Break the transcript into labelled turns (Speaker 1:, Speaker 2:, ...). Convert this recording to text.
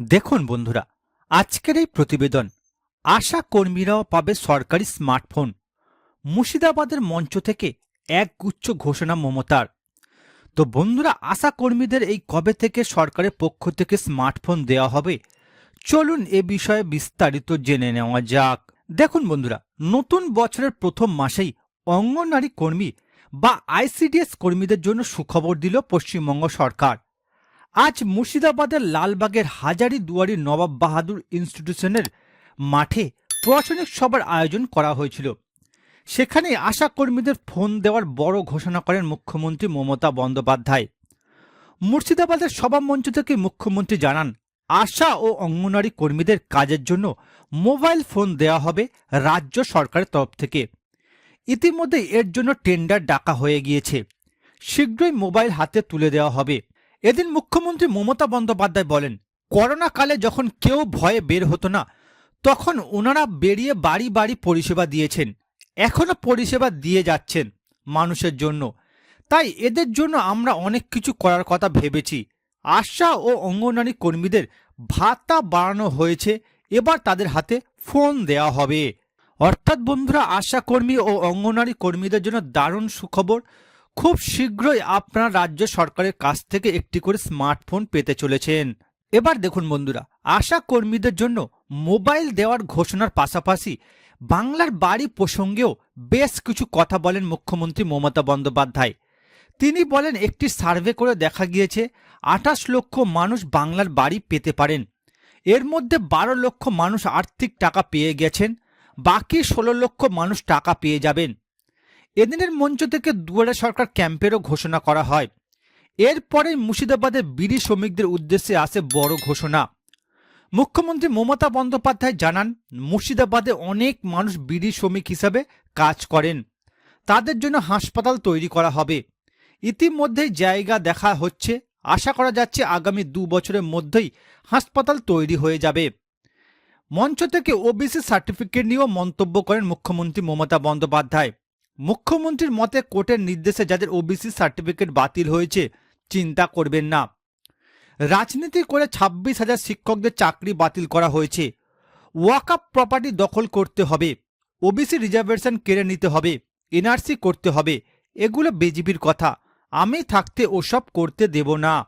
Speaker 1: দেখুন বন্ধুরা, আজকের এই প্রতিবেদন আশা কর্মীরাও পাবে সরকারি স্মার্টফোন। মুর্শিদাবাদের মঞ্চ থেকে এক গুচ্ছ ঘোষণা মমতার। তো বন্ধুরা, আশা কর্মীদের এই কবে থেকে সরকারের পক্ষ থেকে স্মার্টফোন দেওয়া হবে? চলুন এ বিষয়ে বিস্তারিত জেনে নেওয়া যাক। দেখুন বন্ধুরা, নতুন বছরের প্রথম মাসেই অঙ্গনারী কর্মী বা আইসিডিএস কর্মীদের জন্য সুখবর দিল পশ্চিমবঙ্গ সরকার। আজ মুর্শিদাবাদের লালবাগের হাজারি দুয়ারি নবাব বাহাদুর ইনস্টিটিউশনের মাঠে প্রশাসনিক সভার আয়োজন করা হয়েছিল। সেখানে আশা কর্মীদের ফোন দেওয়ার বড় ঘোষণা করেন মুখ্যমন্ত্রী মমতা বন্দ্যোপাধ্যায়। মুর্শিদাবাদের সভামঞ্চ থেকে মুখ্যমন্ত্রী জানান, আশা ও অঙ্গনারী কর্মীদের কাজের জন্য মোবাইল ফোন দেওয়া হবে রাজ্য সরকারের তরফ থেকে। ইতিমধ্যে এর জন্য টেন্ডার ডাকা হয়ে গিয়েছে। শীঘ্রই মোবাইল হাতে তুলে দেওয়া হবে। এদিন মুখ্যমন্ত্রী মমতা বন্দ্যোপাধ্যায় বলেন করোনা কালে যখন কেউ ভয়ে বের হতো না, তখন ওনারা বেরিয়ে বাড়ি বাড়ি পরিষেবা দিয়েছেন। এখনও পরিষেবা দিয়ে যাচ্ছেন মানুষের জন্য। তাই এদের জন্য আমরা অনেক কিছু করার কথা ভেবেছি। আশা ও অঙ্গনারী কর্মীদের ভাতা বাড়ানো হয়েছে। এবার তাদের হাতে ফোন দেওয়া হবে। অর্থাৎ বন্ধুরা আশা কর্মী ও অঙ্গনারী কর্মীদের জন্য দারুণ সুখবর। খুব শীঘ্রই আপনার রাজ্য সরকারের কাছ থেকে একটি করে স্মার্টফোন পেতে চলেছেন। এবার দেখুন বন্ধুরা, আশা কর্মীদের জন্য মোবাইল দেওয়ার ঘোষণার পাশাপাশি বাংলার বাড়ি প্রসঙ্গেও বেশ কিছু কথা বলেন মুখ্যমন্ত্রী মমতা বন্দ্যোপাধ্যায়। তিনি বলেন, একটি সার্ভে করে দেখা গিয়েছে, আঠাশ লক্ষ মানুষ বাংলার বাড়ি পেতে পারেন। এর মধ্যে বারো লক্ষ মানুষ আর্থিক টাকা পেয়ে গেছেন, বাকি ষোলো লক্ষ মানুষ টাকা পেয়ে যাবেন। এদিনের মঞ্চ থেকে দুয়ারে সরকার ক্যাম্পেরও ঘোষণা করা হয়। এরপরে মুর্শিদাবাদে বিড়ি শ্রমিকদের উদ্দেশ্যে আসে বড় ঘোষণা। মুখ্যমন্ত্রী মমতা বন্দ্যোপাধ্যায় জানান, মুর্শিদাবাদে অনেক মানুষ বিড়ি শ্রমিক হিসাবে কাজ করেন। তাদের জন্য হাসপাতাল তৈরি করা হবে। ইতিমধ্যেই জায়গা দেখা হচ্ছে। আশা করা যাচ্ছে আগামী দু বছরের মধ্যেই হাসপাতাল তৈরি হয়ে যাবে। মঞ্চ থেকে ওবিসি সার্টিফিকেট নিয়েও মন্তব্য করেন মুখ্যমন্ত্রী মমতা বন্দ্যোপাধ্যায়। মুখ্যমন্ত্রীর মতে কোর্টের নির্দেশে যাদের ওবিসি সার্টিফিকেট বাতিল হয়েছে, চিন্তা করবেন না। রাজনীতি করে ছাব্বিশ হাজার শিক্ষকদের চাকরি বাতিল করা হয়েছে। ওয়াকআপ প্রপার্টি দখল করতে হবে। ওবিসি রিজার্ভেশন কেড়ে নিতে হবে। এনআরসি করতে হবে। এগুলো বিজেপির কথা। আমি থাকতে ওসব করতে দেব না।